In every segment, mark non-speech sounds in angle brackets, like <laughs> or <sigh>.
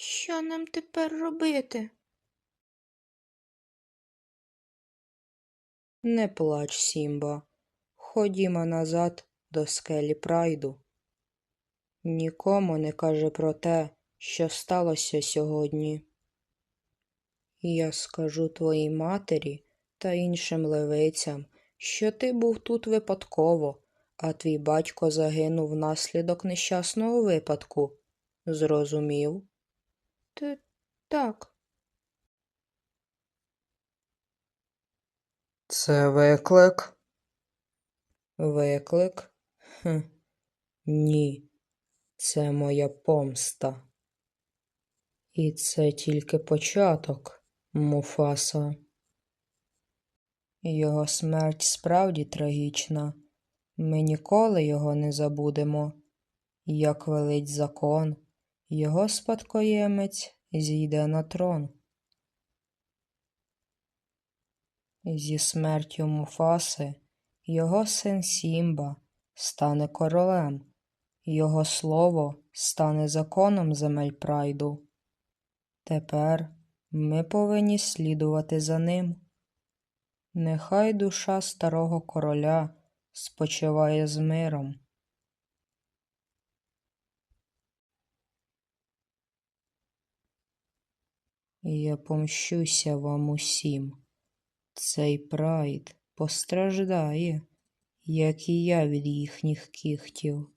Що нам тепер робити? Не плач, Сімба. Ходімо назад до скелі прайду. Нікому не кажи про те, що сталося сьогодні. Я скажу твоїй матері та іншим левицям, що ти був тут випадково, а твій батько загинув внаслідок нещасного випадку. Зрозумів? Т так. Це виклик? Виклик? Хм. Ні, це моя помста. І це тільки початок, Муфаса. Його смерть справді трагічна. Ми ніколи його не забудемо. Як велить закон, його спадкоємець зійде на трон. Зі смертю Муфаси його син Сімба стане королем, його слово стане законом земель прайду. Тепер ми повинні слідувати за ним. Нехай душа старого короля спочиває з миром. Я помщуся вам усім. Цей прайд постраждає, як і я від їхніх кіхтів.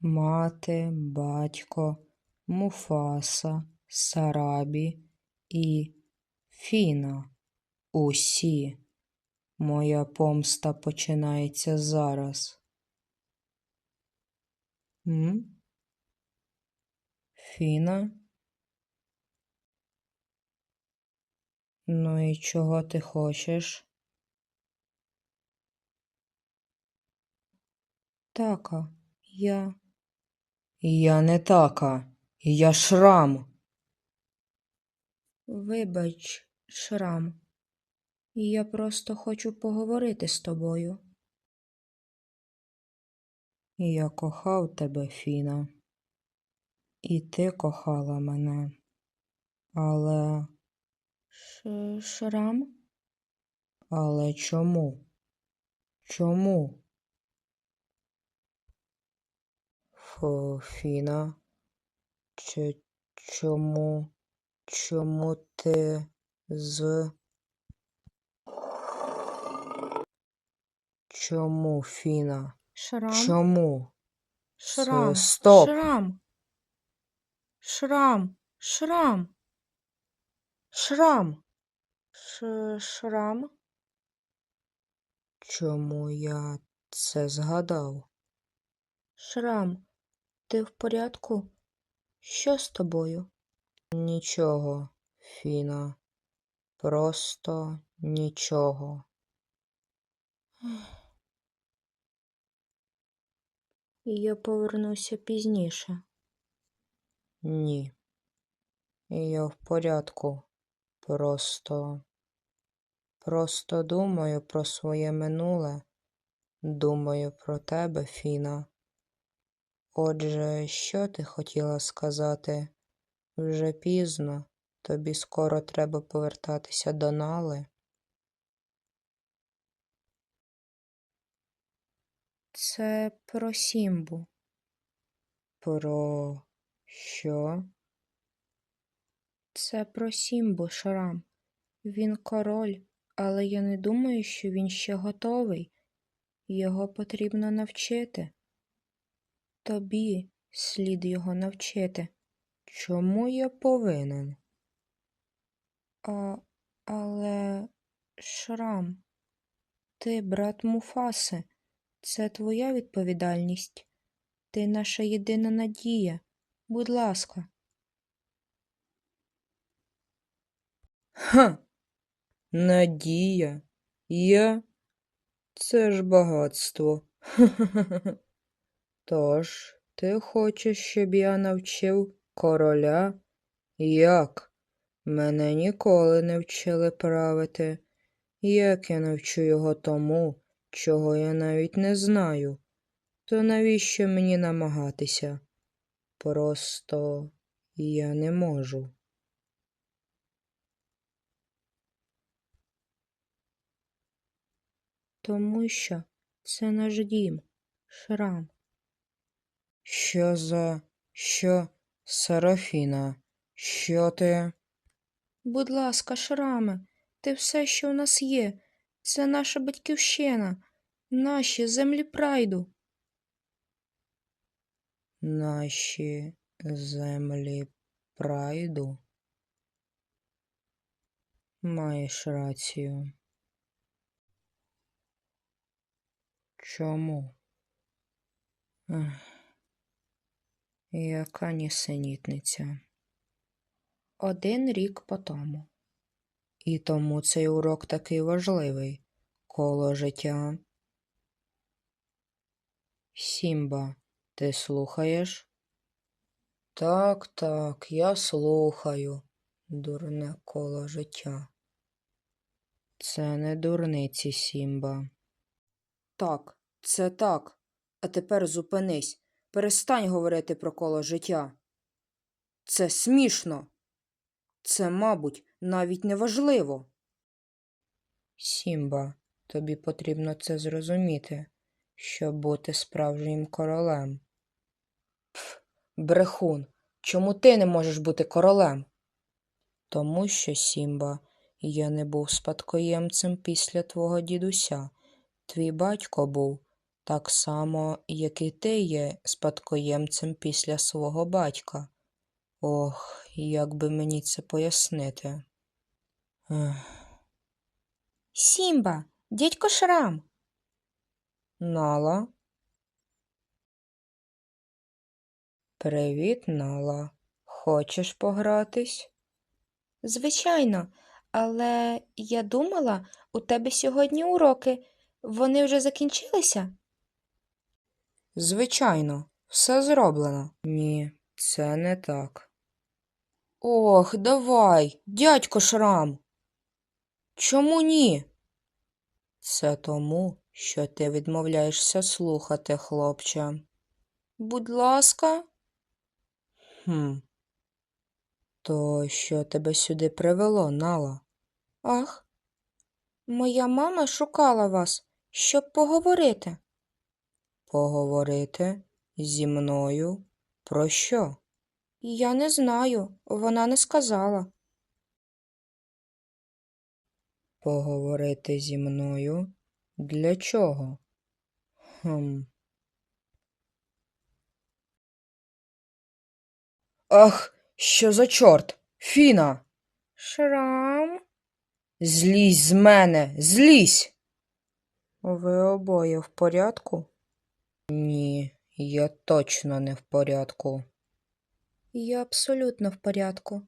Мати, батько, Муфаса, Сарабі і Фіна. Усі. Моя помста починається зараз. М? Фіна? Ну і чого ти хочеш? Така, я. Я не така, я шрам. Вибач, Шрам. Я просто хочу поговорити з тобою. Я кохав тебе, Фіна. І ти кохала мене. Але, Ш Шрам? але чому? Чому? Фіна, чи чому, чому ти з... Чому, Фіна? Шрам? Чому? Шрам. С- Стоп! Шрам. Шрам. Шрам. Шрам. Ш шрам. Чому я це згадав? Шрам. Ти в порядку? Що з тобою? Нічого, Фіна. Просто нічого. <sighs> Я повернуся пізніше. Ні. Я в порядку. Просто. Просто думаю про своє минуле. Думаю про тебе, Фіна. Отже, що ти хотіла сказати? Вже пізно. Тобі скоро треба повертатися до Нали. Це про Сімбу. Про що? Це про Сімбу, Шрам. Він король, але я не думаю, що він ще готовий. Його потрібно навчити. Тобі слід його навчити. Чому я повинен? А, але, Шрам, ти брат Муфаси. Це твоя відповідальність. Ти наша єдина надія. Будь ласка. Ха! Надія. Я? Це ж багатство. <laughs> Тож, ти хочеш, щоб я навчив короля? Як? Мене ніколи не вчили правити. Як я навчу його тому, чого я навіть не знаю? То навіщо мені намагатися? Просто Я не можу. Тому що це наш дім, Шрам. Що за. Що? Серафіна, що ти? Будь ласка, Шраме, ти все, що у нас є. Це наша батьківщина, наші землі прайду. Наші землі прайду? Маєш рацію. Чому? Яка нісенітниця. Один рік по тому. І тому цей урок такий важливий. Коло життя. Сімба, ти слухаєш? Так, так, я слухаю. Дурне коло життя. Це не дурниці, Сімба. Так, це так. А тепер зупинись. Перестань говорити про коло життя. Це смішно. Це, мабуть, навіть не важливо. Сімба, тобі потрібно це зрозуміти, щоб бути справжнім королем. Пф, брехун, чому ти не можеш бути королем? Тому що, Сімба, я не був спадкоємцем після твого дідуся. Твій батько був так само, як і ти є спадкоємцем після свого батька. Ох, як би мені це пояснити. Ех. Сімба, дядько Шрам. Нала. Привіт, Нала. Хочеш погратись? Звичайно, але я думала, у тебе сьогодні уроки. Вони вже закінчилися? Звичайно, все зроблено. Ні, це не так. Ох, давай, дядько Шрам. Чому ні? Це тому, що ти відмовляєшся слухати, хлопче. Будь ласка. Хм. То що тебе сюди привело, Нала? Ах, моя мама шукала вас, щоб поговорити. Поговорити зі мною про що? Я не знаю, вона не сказала. Поговорити зі мною? Для чого? Хм. Ах, що за чорт? Фіна! Шрам? Злізь з мене, злізь! Ви обоє в порядку? Ні, я точно не в порядку. Я абсолютно в порядку.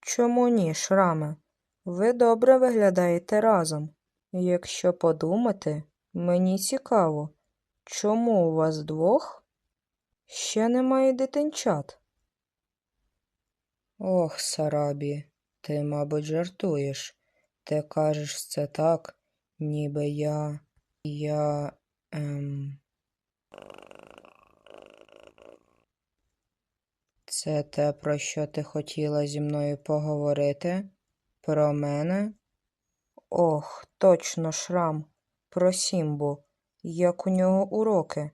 Чому ні, шраме? Ви добре виглядаєте разом. Якщо подумати, мені цікаво, чому у вас двох ще немає дитинчат? Ох, Сарабі, ти, мабуть, жартуєш. Ти кажеш це так, ніби я. Я. ем. Це те, про що ти хотіла зі мною поговорити? Про мене? Ох, точно, шрам. Про Сімбу. Як у нього уроки.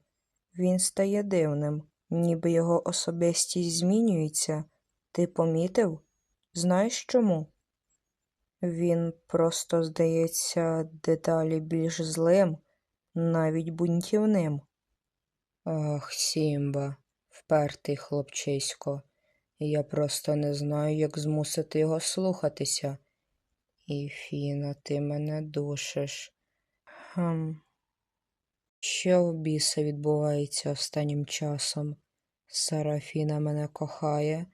Він стає дивним, ніби його особистість змінюється. Ти помітив? Знаєш чому? Він просто здається дедалі більш злим, навіть бунтівним. Ах, Сімба, впертий хлопчисько. Я просто не знаю, як змусити його слухатися. І, Фіна, ти мене душиш. Хм. Що в біса відбувається останнім часом? Сарафіна мене кохає.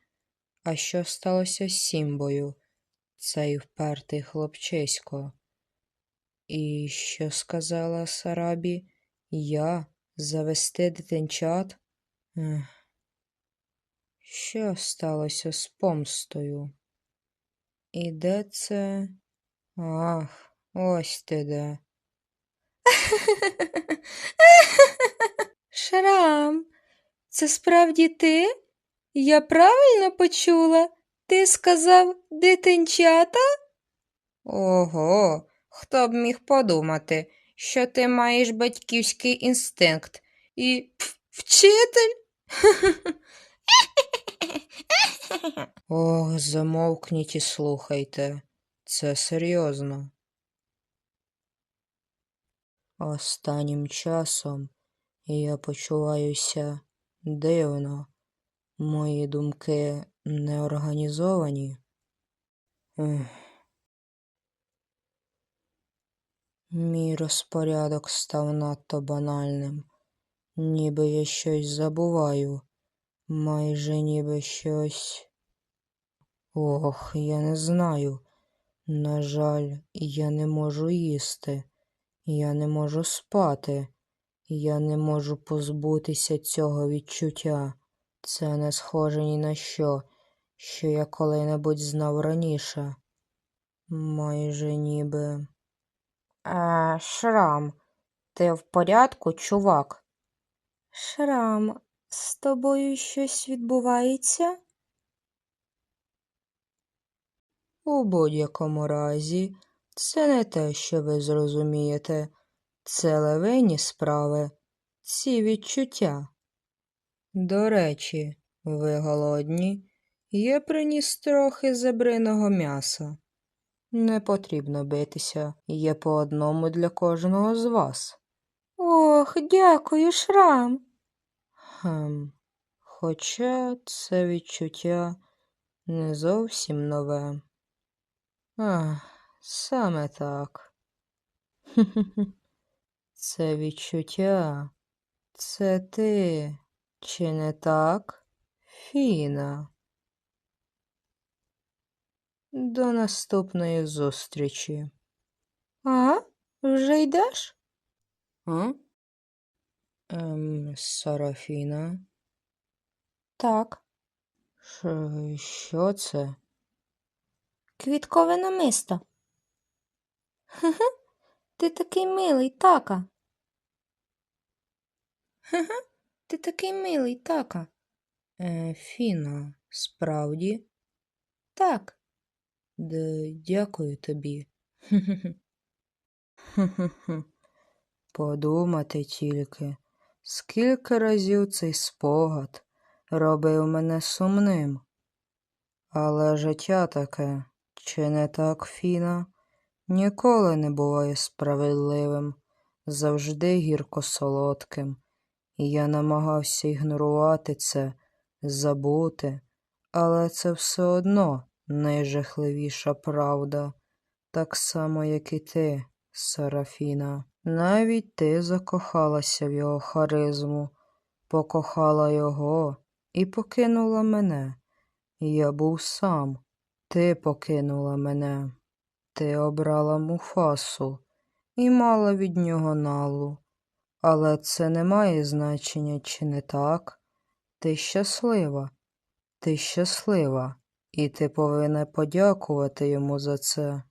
А що сталося з Сімбою? Цей впертий хлопчисько. І що сказала Сарабі? Я завести дитинчат? Ех. Що сталося з помстою? І де це? Ах, ось ти де. <laughs> Шрам, це справді ти? Я правильно почула? Ти сказав дитинчата? Ого, хто б міг подумати, що ти маєш батьківський інстинкт і вчитель? <laughs> Ох, замовкніть і слухайте. Це серйозно. Останнім часом я почуваюся дивно. Мої думки неорганізовані. Ех. Мій розпорядок став надто банальним, ніби я щось забуваю, майже ніби щось. Ох, я не знаю. На жаль, я не можу їсти, я не можу спати, я не можу позбутися цього відчуття. Це не схоже ні на що, що я коли-небудь знав раніше. Майже ніби. А, Шрам, ти в порядку, чувак? Шрам, з тобою щось відбувається? У будь-якому разі, це не те, що ви зрозумієте. Це левині справи, ці відчуття. До речі, ви голодні? Я приніс трохи зебриного м'яса. Не потрібно битися, є по одному для кожного з вас. Ох, дякую, Шрам. Хм, хоча це відчуття не зовсім нове. Ах, саме так. Хе-хе-хе. Це відчуття. Це ти, чи не так, Фіна? До наступної зустрічі. А? Вже йдеш? А? Ем, Сарафіна? Так. Ш- Що це? Квіткове намисто. Хе-хе, ти такий милий, така. Хе-хе, ти такий милий, така. Е, Фіна, справді? Так. Д- дякую тобі. Подумати тільки, скільки разів цей спогад робив мене сумним. Але життя таке, чи не так, Фіна, ніколи не буває справедливим, завжди гірко-солодким. І я намагався ігнорувати це, забути, але це все одно найжахливіша правда, так само, як і ти, Сарафіна. Навіть ти закохалася в його харизму, покохала його і покинула мене. Я був сам, ти покинула мене. Ти обрала Муфасу і мала від нього налу. Але це не має значення, чи не так? Ти щаслива, ти щаслива, і ти повинна подякувати йому за це.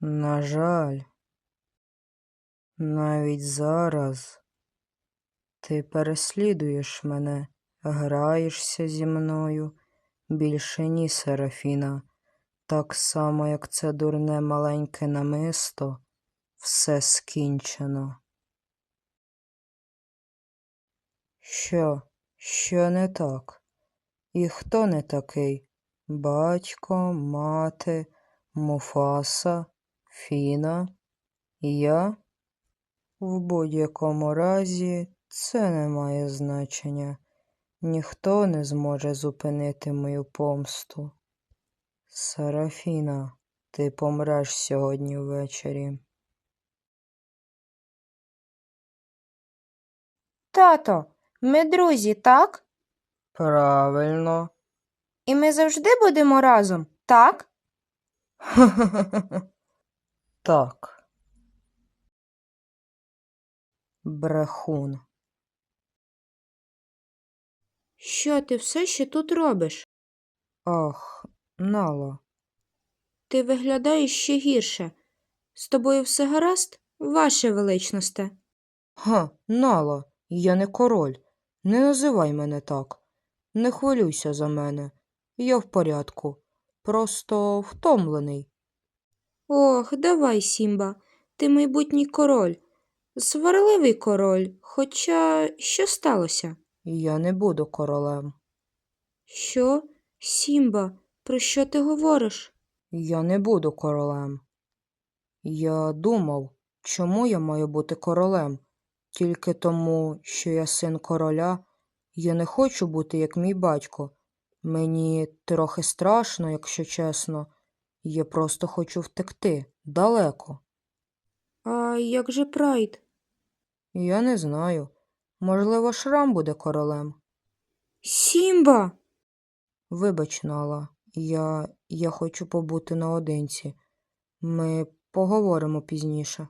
На жаль, навіть зараз ти переслідуєш мене, граєшся зі мною. Більше ні, Серафіна, так само, як це дурне маленьке намисто, все скінчено. Що? Що не так? І хто не такий? Батько, мати, Муфаса, Фіна, я? В будь-якому разі це не має значення. Ніхто не зможе зупинити мою помсту. Сарафіна, ти помреш сьогодні ввечері. Тато, ми друзі, так? Правильно. І ми завжди будемо разом, так? <laughs> Так. Брехун. Що ти все ще тут робиш? Ах, Нало. Ти виглядаєш ще гірше. З тобою все гаразд, ваше величносте. Га, Нало, я не король. Не називай мене так. Не хвилюйся за мене. Я в порядку. Просто втомлений. Ох, давай, Сімба, ти майбутній король. Сварливий король, хоча що сталося? Я не буду королем. Що? Сімба, про що ти говориш? Я не буду королем. Я думав, чому я маю бути королем? Тільки тому, що я син короля, я не хочу бути як мій батько. Мені трохи страшно, якщо чесно. Я просто хочу втекти далеко. А як же прайд? Я не знаю. Можливо, шрам буде королем. Сімба! Вибач, Нала, я, я хочу побути наодинці. Ми поговоримо пізніше.